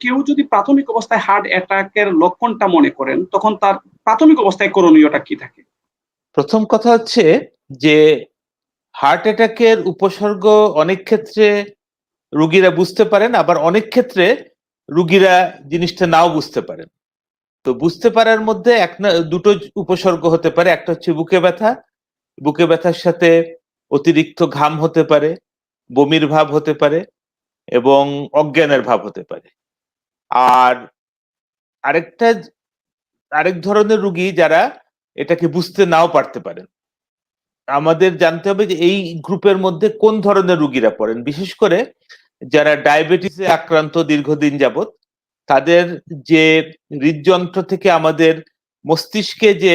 কেউ যদি প্রাথমিক অবস্থায় হার্ট অ্যাটাকের লক্ষণটা মনে করেন, তখন তার প্রাথমিক অবস্থায় করণীয়টা কি থাকে? প্রথম কথা হচ্ছে যে হার্ট অ্যাটাকের উপসর্গ অনেক ক্ষেত্রে রুগীরা বুঝতে পারেন, আবার অনেক ক্ষেত্রে রুগীরা জিনিসটা নাও বুঝতে পারেন। তো বুঝতে পারার মধ্যে এক না, দুটো উপসর্গ হতে পারে, একটা হচ্ছে বুকে ব্যথা। বুকে ব্যথার সাথে অতিরিক্ত ঘাম হতে পারে, বমির ভাব হতে পারে এবং অজ্ঞানের ভাব হতে পারে। আর আরেকটা আরেক ধরনের রুগী যারা এটাকে বুঝতে নাও পারতে পারেন। আমাদের জানতে হবে যে এই গ্রুপের মধ্যে কোন ধরনের রুগীরা পড়েন। বিশেষ করে যারা ডায়াবেটিসে আক্রান্ত দীর্ঘদিন যাবত তাদের যে হৃদযন্ত্র থেকে আমাদের মস্তিষ্কে যে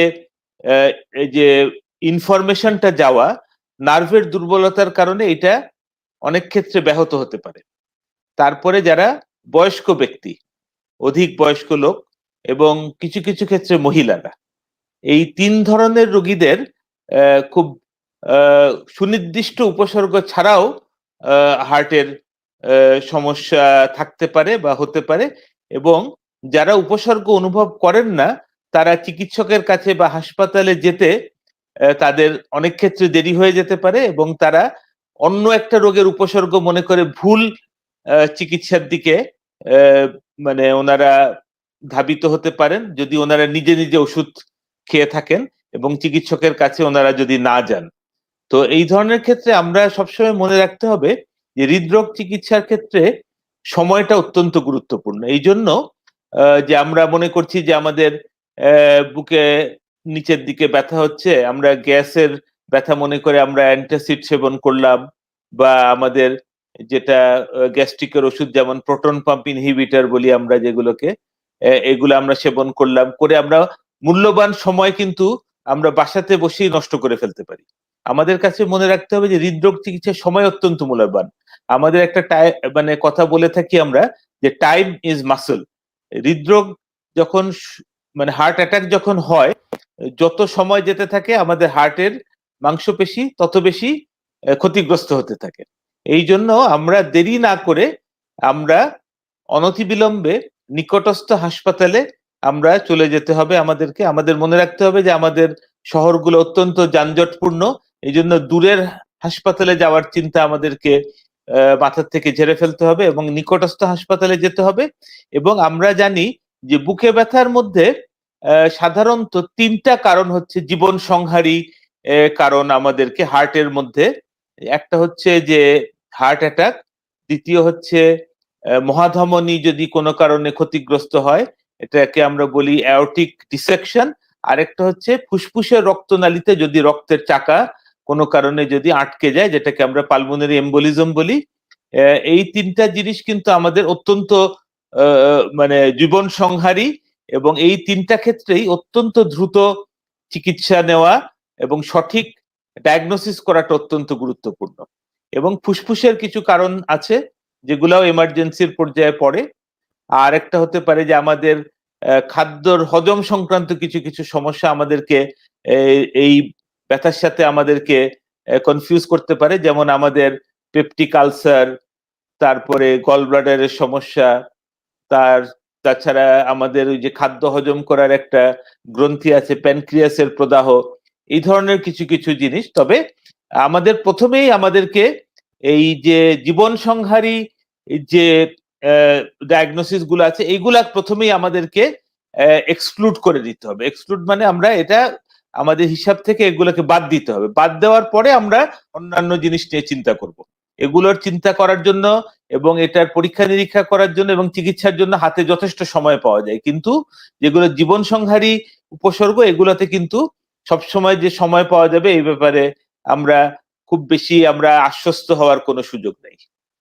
যে ইনফরমেশনটা যাওয়া, নার্ভের দুর্বলতার কারণে এটা অনেক ক্ষেত্রে ব্যাহত হতে পারে। তারপরে যারা বয়স্ক ব্যক্তি অধিক বয়স্ক লোক এবং কিছু কিছু ক্ষেত্রে মহিলারা। এই তিন ধরনের রোগীদের খুব সুনির্দিষ্ট উপসর্গ ছাড়াও হার্টের সমস্যা থাকতে পারে বা হতে পারে এবং যারা উপসর্গ অনুভব করেন না, তারা চিকিৎসকের কাছে বা হাসপাতালে যেতে তাদের অনেক ক্ষেত্রে দেরি হয়ে যেতে পারে এবং তারা অন্য একটা রোগের উপসর্গ মনে করে ভুল চিকিৎসার দিকে মানে ওনারা ধাবিত হতে পারেন যদি ওনারা নিজে নিজে ওষুধ খেয়ে থাকেন এবং চিকিৎসকের কাছে ওনারা যদি না যান। তো এই ধরনের ক্ষেত্রে আমরা সবসময় মনে রাখতে হবে যে হৃদরোগ চিকিৎসার ক্ষেত্রে সময়টা অত্যন্ত গুরুত্বপূর্ণ। এই জন্য যে আমরা মনে করছি যে আমাদের বুকে নিচের দিকে ব্যথা হচ্ছে, আমরা গ্যাসের ব্যথা মনে করে আমরা অ্যান্টাসিড সেবন করলাম বা আমাদের যেটা গ্যাস্ট্রিকের ওষুধ যেমন প্রোটন পাম্প ইনহিবিটার বলি আমরা যেগুলোকে এগুলো আমরা সেবন করলাম, করে আমরা মূল্যবান সময় কিন্তু আমরা বাসাতে বসেই নষ্ট করে ফেলতে পারি। আমাদের কাছে মনে রাখতে হবে যে হৃদরোগ চিকিৎসার সময় অত্যন্ত মূল্যবান। আমাদের একটা মানে কথা বলে থাকি আমরা যে টাইম ইজ মাসল হৃদরোগ যখন মানে হার্ট অ্যাটাক যখন হয়, যত সময় যেতে থাকে আমাদের হার্টের মাংসপেশি তত বেশি ক্ষতিগ্রস্ত হতে থাকে। এই জন্য আমরা দেরি না করে আমরা অনতিবিলম্বে নিকটস্থ হাসপাতালে আমরা চলে যেতে হবে আমাদেরকে। আমাদের মনে রাখতে হবে যে আমাদের শহরগুলো অত্যন্ত যানজটপূর্ণ। এই জন্য দূরের হাসপাতালে যাওয়ার চিন্তা আমাদেরকে মাথার থেকে ঝেড়ে ফেলতে হবে এবং নিকটস্থ হাসপাতালে যেতে হবে। এবং আমরা জানি যে বুকে ব্যথার মধ্যে সাধারণত তিনটা কারণ হচ্ছে জীবন সংহারী কারণ আমাদেরকে হার্টের মধ্যে। একটা হচ্ছে যে হার্ট অ্যাটাক দ্বিতীয় হচ্ছে মহাধমনী যদি কোনো কারণে ক্ষতিগ্রস্ত হয়, এটাকে আমরা বলি অ্যাওটিক ডিসেকশন আরেকটা হচ্ছে ফুসফুসের রক্তনালীতে যদি রক্তের চাকা কোনো কারণে যদি আটকে যায়, যেটাকে আমরা পালমোনারি এম্বোলিজম বলি এই তিনটা জিনিস কিন্তু আমাদের অত্যন্ত মানে জীবন সংহারী এবং এই তিনটা ক্ষেত্রেই অত্যন্ত দ্রুত চিকিৎসা নেওয়া এবং সঠিক ডায়াগনোসিস করাটা অত্যন্ত গুরুত্বপূর্ণ। এবং ফুসফুসের কিছু কারণ আছে যেগুলাও এমার্জেন্সির পর্যায়ে পড়ে। আর একটা হতে পারে যে আমাদের খাদ্যর হজম সংক্রান্ত কিছু কিছু সমস্যা আমাদেরকে এই ব্যথার সাথে আমাদেরকে কনফিউজ করতে পারে। যেমন আমাদের পেপটিক আলসার তারপরে গল ব্লাডারের সমস্যা, তার, তাছাড়া আমাদের ওই যে খাদ্য হজম করার একটা গ্রন্থি আছে প্যানক্রিয়াসের প্রদাহ, এই ধরনের কিছু কিছু জিনিস। তবে আমাদের প্রথমেই আমাদেরকে এই যে জীবন সংহারী যে ডায়াগনোসিসগুলো আছে, এইগুলা প্রথমেই আমাদেরকে এক্সক্লুড করে দিতে হবে। এক্সক্লুড মানে আমরা এটা আমাদের হিসাব থেকে এগুলোকে বাদ দিতে হবে। বাদ দেওয়ার পরে আমরা অন্যান্য জিনিস নিয়ে চিন্তা করব। এগুলোর চিন্তা করার জন্য এবং এটার পরীক্ষা নিরীক্ষা করার জন্য এবং চিকিৎসার জন্য হাতে যথেষ্ট সময় পাওয়া যায়। কিন্তু যেগুলো জীবন সংহারী উপসর্গ, এগুলোতে কিন্তু সবসময় যে সময় পাওয়া যাবে এই ব্যাপারে আমরা খুব বেশি আমরা আশ্বস্ত হওয়ার কোনো সুযোগ নেই।